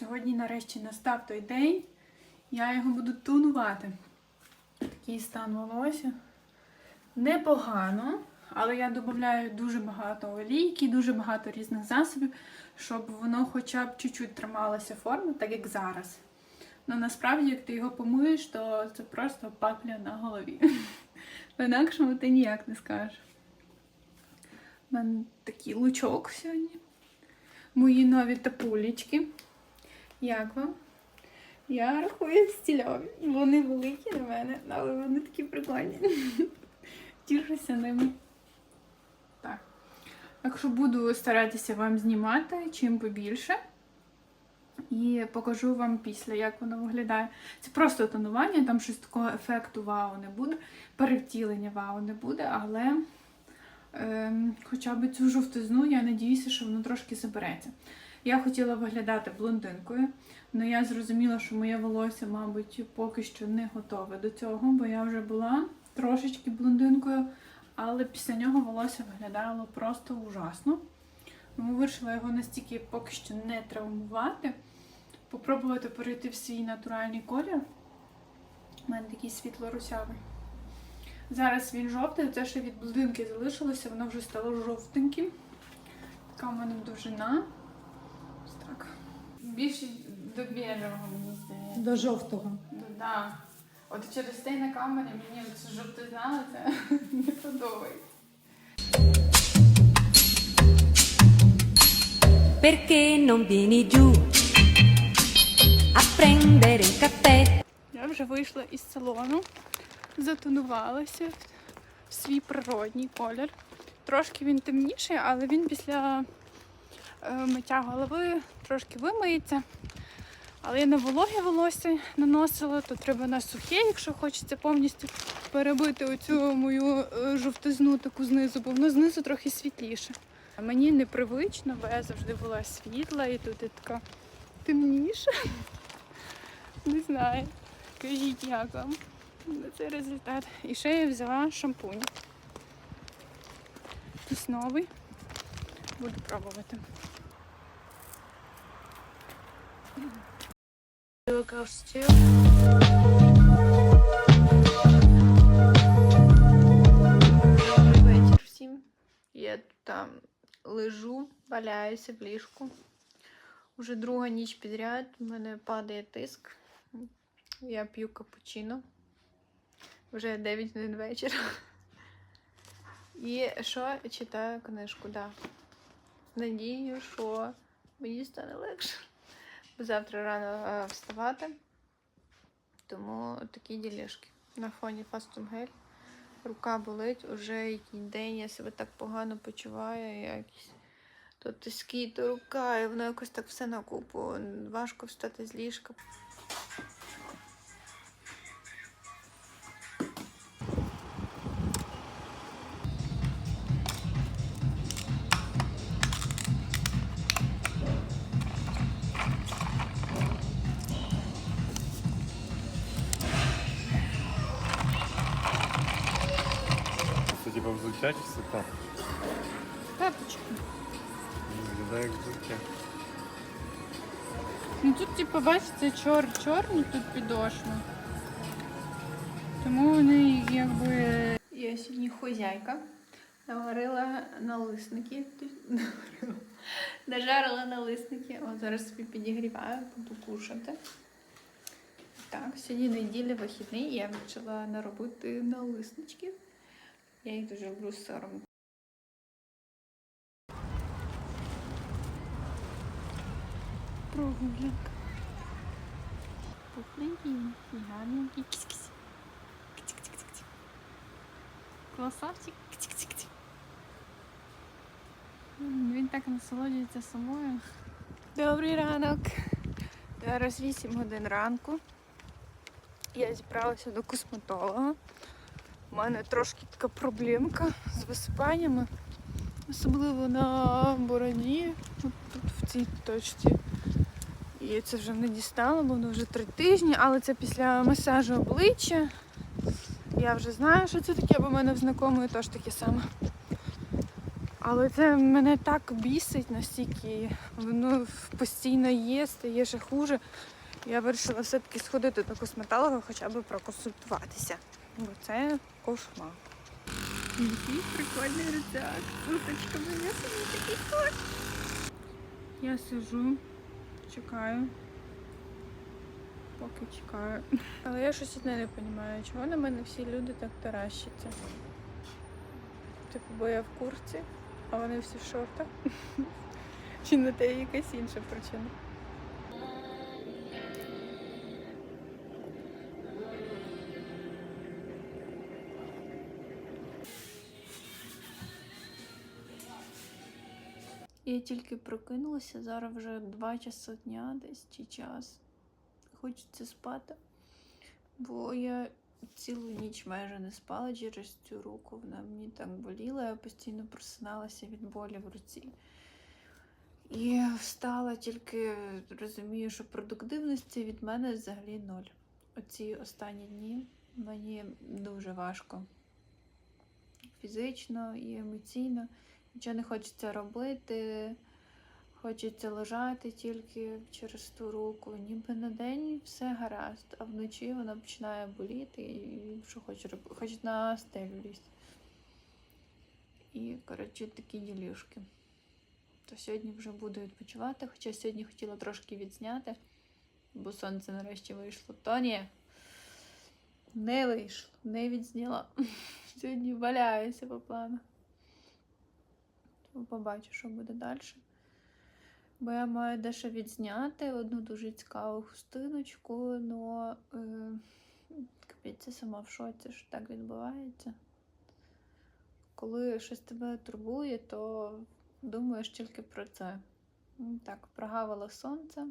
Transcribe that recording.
Сьогодні нарешті настав той день, я його буду тонувати. Такий стан волосся. Непогано, але я додаю дуже багато олійки, дуже багато різних засобів, щоб воно хоча б чуть-чуть трималося форми, так як зараз. Ну насправді, як ти його помиєш, то це просто папля на голові. По-інакшому ти ніяк не скажеш. У мене такий лучок сьогодні. Мої нові тапулечки. Як вам? Я рахую стільові. Вони великі на мене, але вони такі прикольні. Тішуся ними. Так. Так що буду старатися вам знімати чим побільше. І покажу вам після, як воно виглядає. Це просто тонування, там щось такого ефекту вау не буде, перевтілення вау не буде, але ем, хоча б цю жовтизну, я надіюся, що воно трошки забереться. Я хотіла виглядати блондинкою, але я зрозуміла, що моє волосся, мабуть, поки що не готове до цього, бо я вже була трошечки блондинкою, але після нього волосся виглядало просто ужасно. Тому вирішила його настільки поки що не травмувати, попробувати перейти в свій натуральний колір. У мене такий світло-русявий. Зараз він жовтий, це ще від блондинки залишилося, воно вже стало жовтеньким. Така в мене довжина. Більше до біжевого, мені здається. До жовтого. Ну, да. От через те на камері мені це жовтизна це не подобається. Perché non vieni giù a prendere il caffè? Я вже вийшла із салону, затонувалася в свій природній колір. Трошки він темніший, але він після миття голови трошки вимиється. Але я на вологе волосся наносила, то треба на сухе, якщо хочеться повністю перебити оцю мою е, жовтизну таку знизу, бо воно знизу трохи світліше. Мені непривично, бо я завжди була світла і тут я така темніша. Не знаю. Кажіть, як вам на цей результат. І ще я взяла шампунь. Якийсь новий. Буду пробувати. Вечір всім. Я там лежу, валяюся в ліжку. Уже друга ніч підряд. У мене падає тиск. Я п'ю капучино. Вже 9 годин вечора. І що читаю книжку, да. Надію, що мені стане легше. Бо завтра рано е, вставати. Тому такі ділішки. На фоні фастумгель. Рука болить уже який день, я себе так погано почуваю, якісь то тиски, то рука, і воно якось так все на купу. Важко встати з ліжка. Взуття чи так? Тапочки. Виглядає як взуття. Ну тут, типу, бачите, чор чорні тут підошви. Тому вони якби. Я сьогодні хозяйка. Наварила налисники. Нажарила налисники. От зараз собі підігріваю, буду кушати. Так, сьогодні неділя вихідний, я вирішила наробити налиснички. Я їх дуже люблю з сиром. Прогулянка. Пухленький гарненький. Кісь-кісь. Кіць-кіць-кіць-кіць. Красавчик. Кіць-кіць-кіць. Він так насолоджується собою. Добрий ранок. Зараз 8 годин ранку. Я зібралася до косметолога. Мене трошки така проблемка з висипаннями. Особливо на бороді, от тут в цій точці. І це вже не дістало, бо воно вже три тижні, але це після масажу обличчя. Я вже знаю, що це таке, бо в мене в знайомої теж таке саме. Але це мене так бісить настільки, воно постійно є, стає ще хуже. Я вирішила все-таки сходити до косметолога, хоча б проконсультуватися. Бо це кошмар. Який прикольний рюкзак з уточками. Я собі такий хочу. Я сижу, чекаю. Поки чекаю. Але я щось одне не розумію, чого на мене всі люди так таращаться. Типу, бо я в курці, а вони всі в шортах. Чи на те якась інша причина? Я тільки прокинулася, зараз вже 2 часи дня десь чи час. Хочеться спати, бо я цілу ніч майже не спала через цю руку. Вона мені так боліла, я постійно просиналася від болі в руці. І встала тільки розумію, що продуктивності від мене взагалі ноль. Оці останні дні мені дуже важко фізично і емоційно. Нічого не хочеться робити, хочеться лежати тільки через ту руку. Ніби на день все гаразд, а вночі вона починає боліти і що хоче робити, хоче на стелю лізти. І, коротше, такі ділюшки. То сьогодні вже буду відпочивати, хоча сьогодні хотіла трошки відзняти, бо сонце нарешті вийшло. То ні, не вийшло, не відзняла. Сьогодні валяюся по планах. Побачу, що буде далі. Бо я маю дещо відзняти одну дуже цікаву хустиночку, але е, капець, сама в шоці, що так відбувається. Коли щось тебе турбує, то думаєш тільки про це. Так, прогавила сонце,